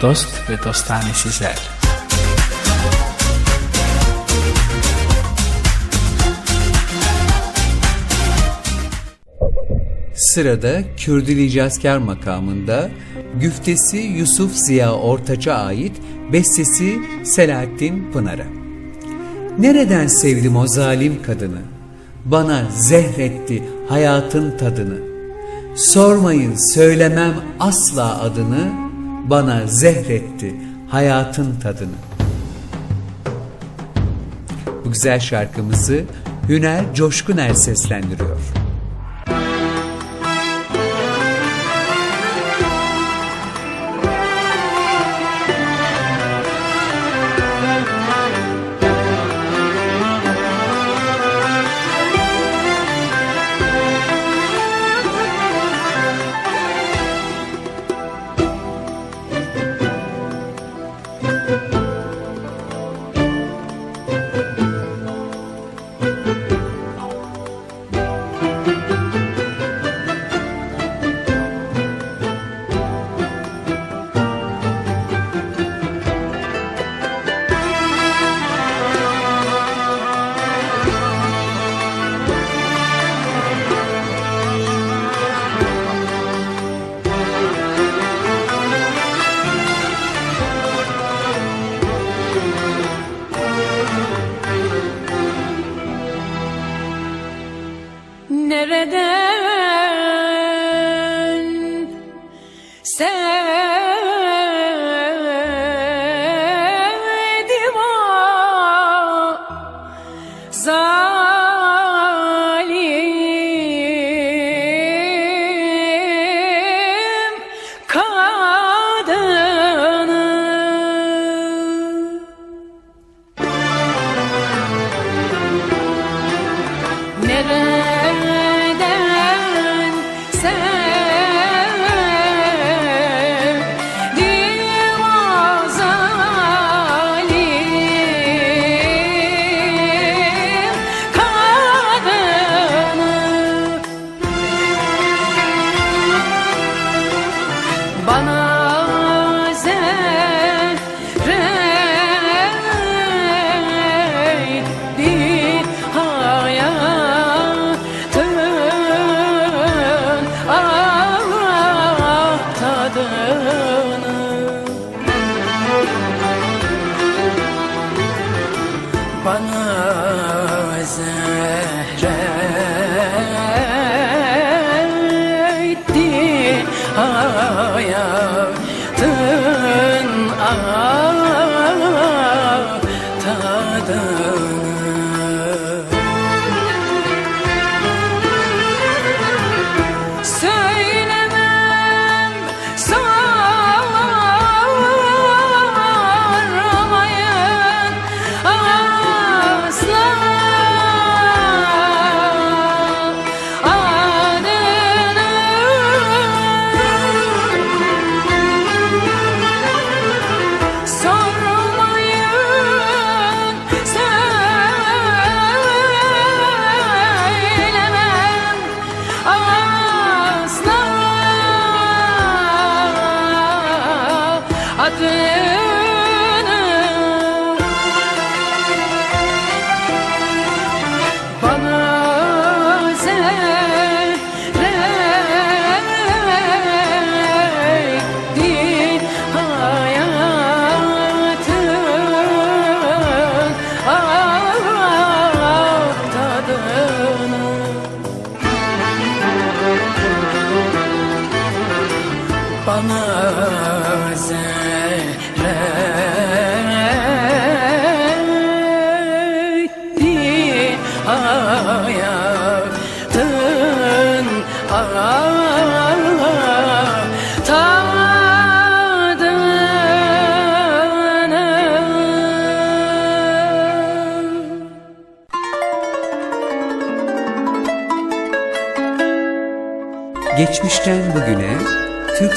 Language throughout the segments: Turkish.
dost ve dostane sizler. Sırada Kürdili Cazkar makamında güftesi Yusuf Ziya Ortaç'a ait bestesi Selahattin Pınar'a. Nereden sevdim o zalim kadını? Bana zehretti hayatın tadını. Sormayın söylemem asla adını, bana zehretti hayatın tadını. Bu güzel şarkımızı Hüner Coşkuner seslendiriyor.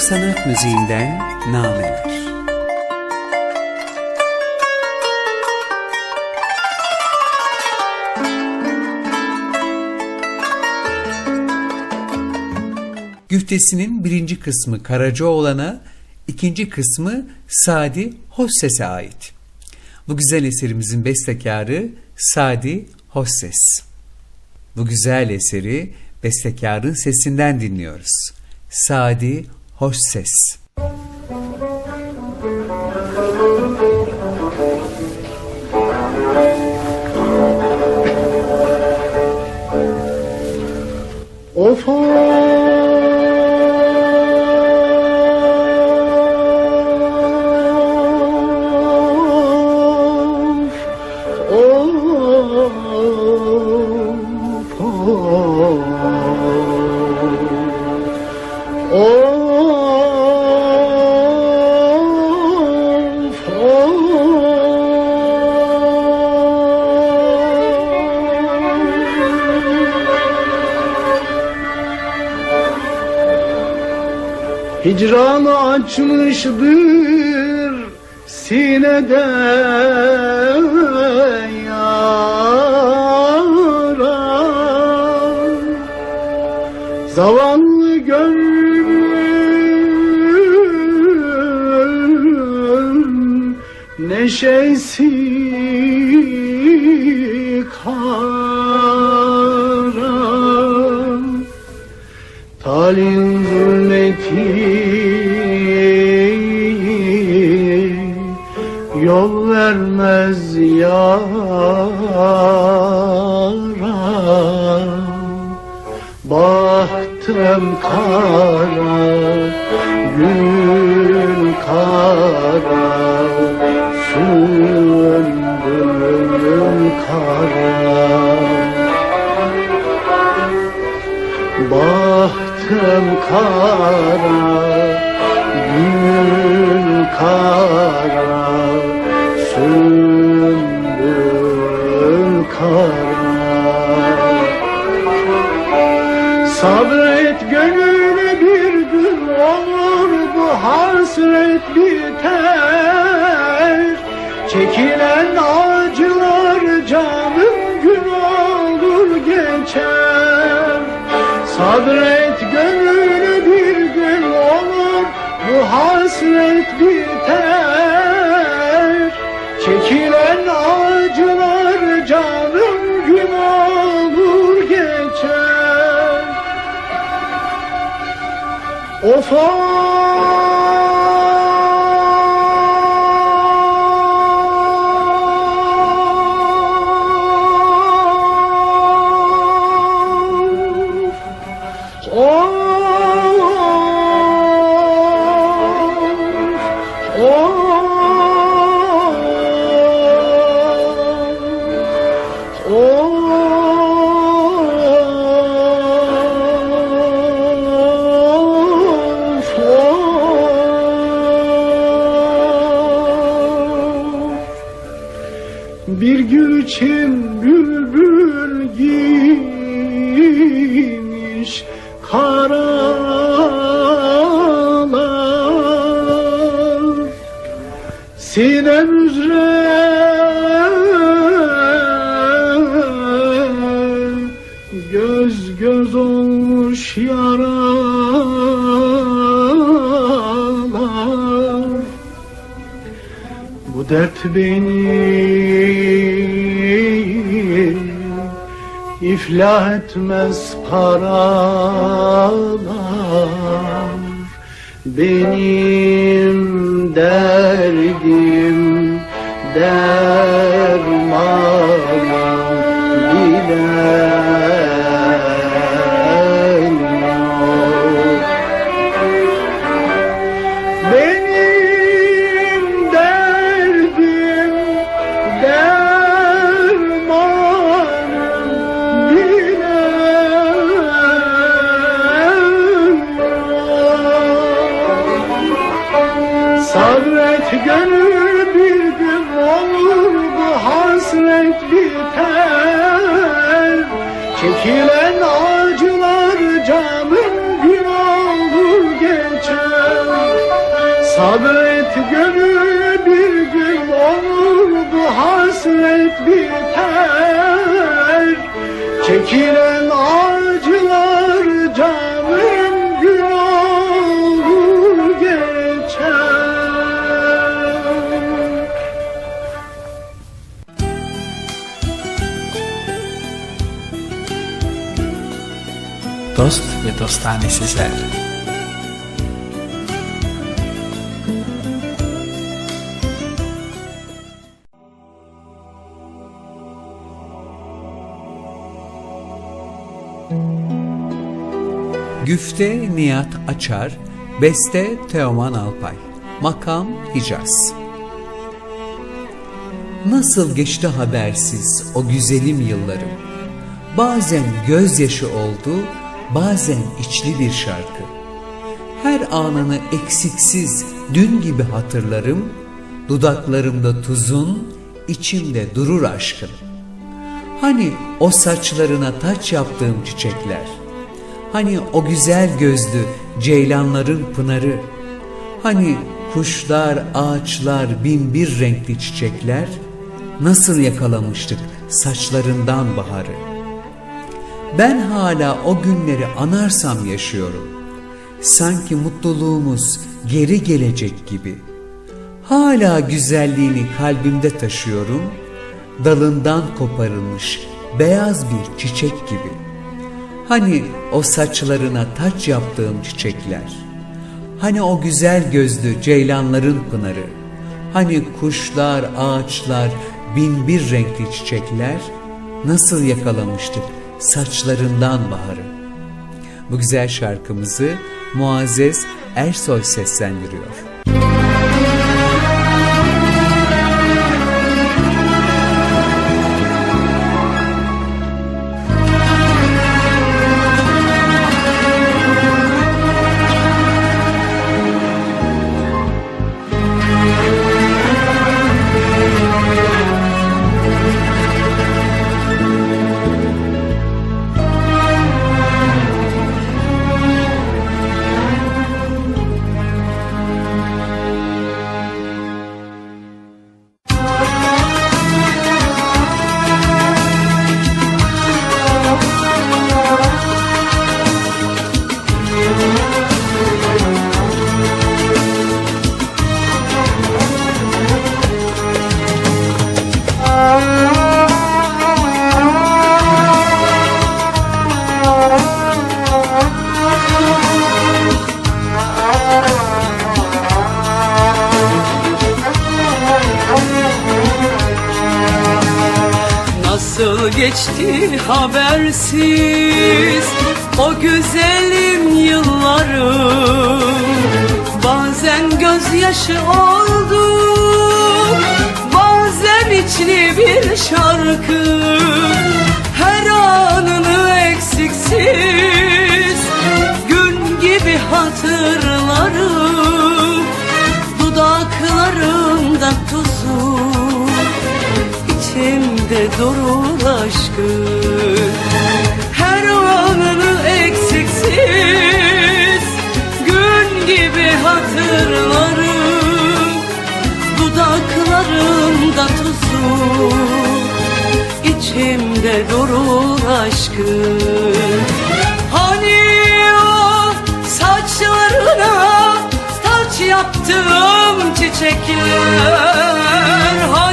Sanat müziğinden nameler. Güftesinin birinci kısmı Karacaoğlan'a, İkinci kısmı Sadi Hosses'e ait. Bu güzel eserimizin bestekarı Sadi Hosses. Bu güzel eseri bestekarın sesinden dinliyoruz. Sadi Hosses. Of of Hicran açmışdır sinede yara Zavallı gönlüm neşesi kara. Talin vermez yara Bahtım kara, gül kara, sümbülüm kara. Bahtım kara, gül kara, Sabret gönlüne bir gün olur bu hasret biter. Çekilen acılar canım gün olur geçer. Of beni. İflah etmez paralar. Benim derdim dermanım bilen Çekilen acılar canım gün olur geçer. Sabret gönül bir gün olur bu hasret biter. Çekilen acılar Dost ve dostane sizler. Güfte Nihat Açar, Beste Teoman Alpay, Makam Hicaz. Nasıl geçti habersiz o güzelim yıllarım. Bazen gözyaşı oldu, bazen içli bir şarkı. Her anını eksiksiz dün gibi hatırlarım. Dudaklarımda tuzun, içimde durur aşkın. Hani o saçlarına taç yaptığım çiçekler. Hani o güzel gözlü ceylanların pınarı. Hani kuşlar, ağaçlar, bin bir renkli çiçekler. Nasıl yakalamıştık saçlarından baharı. Ben hala o günleri anarsam yaşıyorum. Sanki mutluluğumuz geri gelecek gibi. Hala güzelliğini kalbimde taşıyorum. Dalından koparılmış beyaz bir çiçek gibi. Hani o saçlarına taç yaptığım çiçekler. Hani o güzel gözlü ceylanların pınarı. Hani kuşlar, ağaçlar, bin bir renkli çiçekler. Nasıl yakalamıştık saçlarından baharı. Bu güzel şarkımızı Muazzez Ersoy seslendiriyor. Geçti habersiz. O güzelim yıllarım Bazen gözyaşı oldu Bazen içli bir şarkı. Her anını eksiksiz Gün gibi hatırlarım Dudaklarımda tuzum içimde durur aşkın. Her anını eksiksiz Gün gibi hatırlarım. Dudaklarımda tuzum içimde durur aşkın. Hani o saçlarına taç yaptığım çiçekler Hani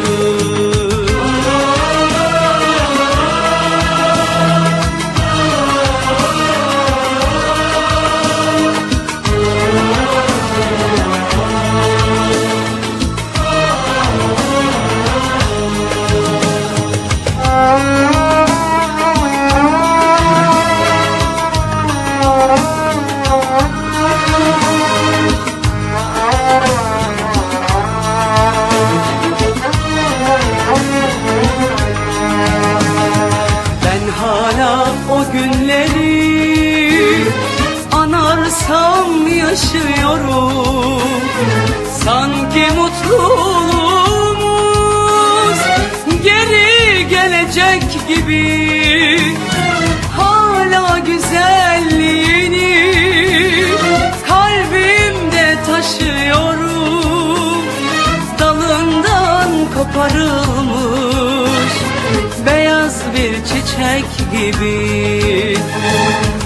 çiçek gibi.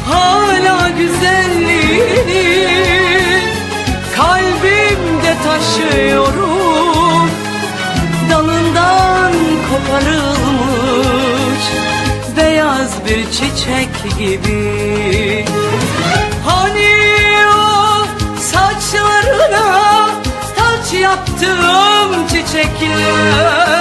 Hala güzelliğini kalbimde taşıyorum. Dalından koparılmış beyaz bir çiçek gibi. Hani o saçlarına taç yaptığım çiçekler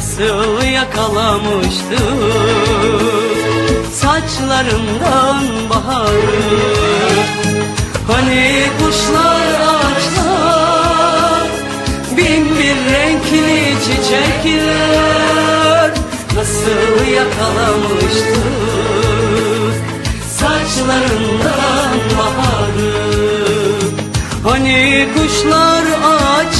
Nasıl yakalamıştı? Saçlarından baharı Hani kuşlar ağaçlar bin bir renkli çiçekler. Nasıl yakalamıştı? Saçlarından baharı Hani kuşlar bir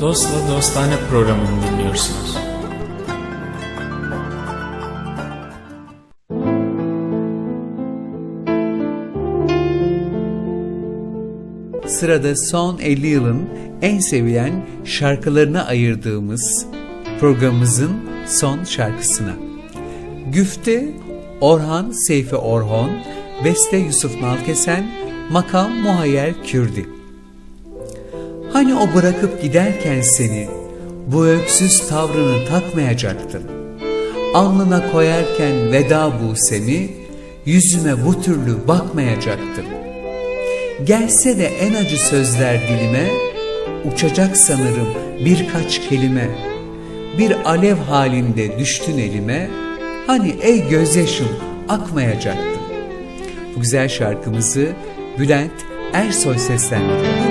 Dostla Dostane programını dinliyorsunuz. Sırada son 50 yılın en sevilen şarkılarına ayırdığımız programımızın son şarkısına. Güfte Orhan Seyfi Orhon, Beste Yusuf Nalkesen, Makam Muhayyer Kürdi. Hani o bırakıp giderken seni bu öksüz tavrını takmayacaktın. Alnına koyarken veda busemi yüzüme bu türlü bakmayacaktın. Gelse de en acı sözler dilime uçacak sanırım birkaç kelime. Bir alev halinde düştün elime hani ey gözyaşım akmayacaktın. Bu güzel şarkımızı Bülent Ersoy seslendiriyor.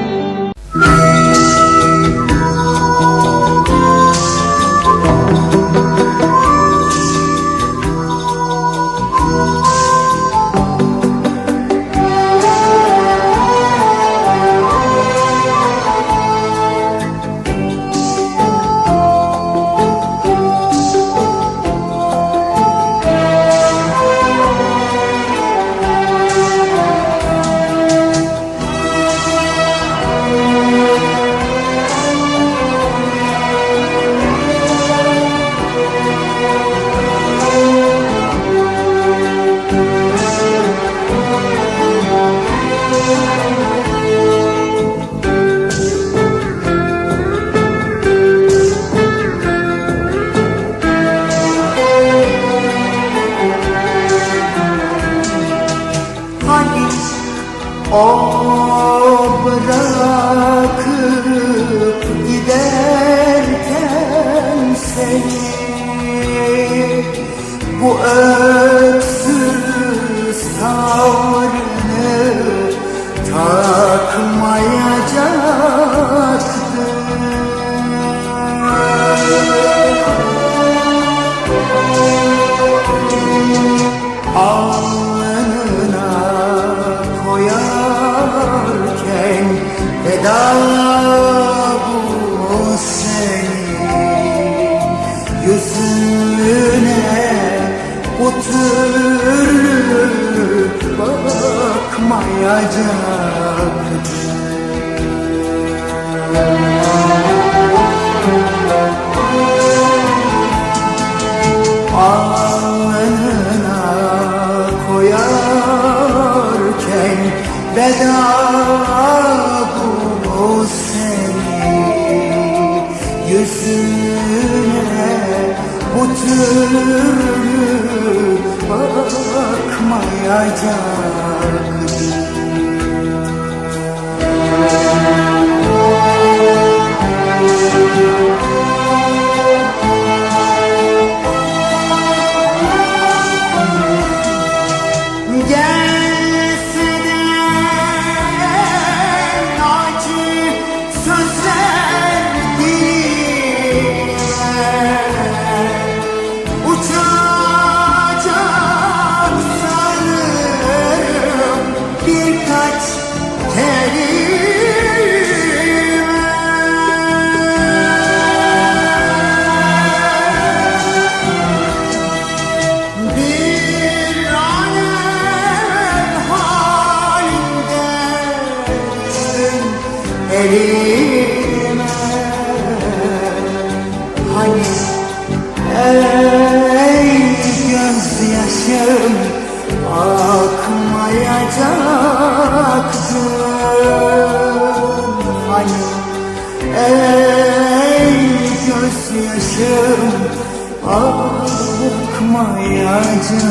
Akmayacaktı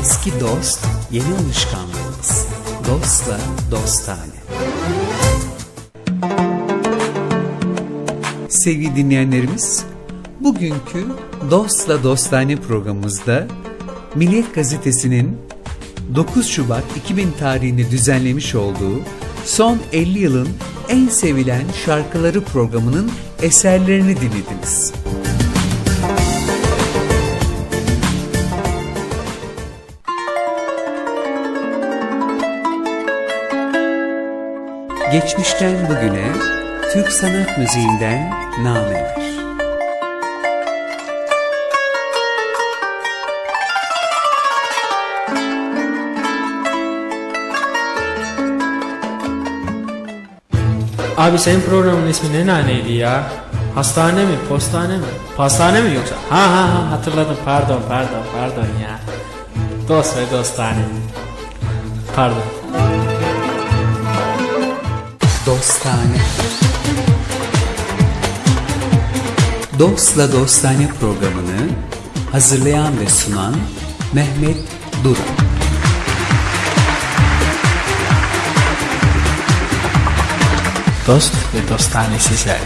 Eski dost, yeni alışkanlığımız. Dostla dostane. Sevgili dinleyenlerimiz, bugünkü Dostla Dostane programımızda Milliyet Gazetesi'nin 9 Şubat 2000 tarihinde düzenlemiş olduğu son 50 yılın en sevilen şarkıları programının eserlerini dinlediniz. Geçmişten bugüne Türk sanat müziğinden nameler. Abi senin programın ismi ne naneydi ya? Hastane mi, postane mi? Pastane mi yoksa? Ha ha ha hatırladım pardon pardon pardon ya. Dost ve dostane. Pardon. Dostane Dostla Dostane programını hazırlayan ve sunan Mehmet Duran. Dost ve dostane sizler.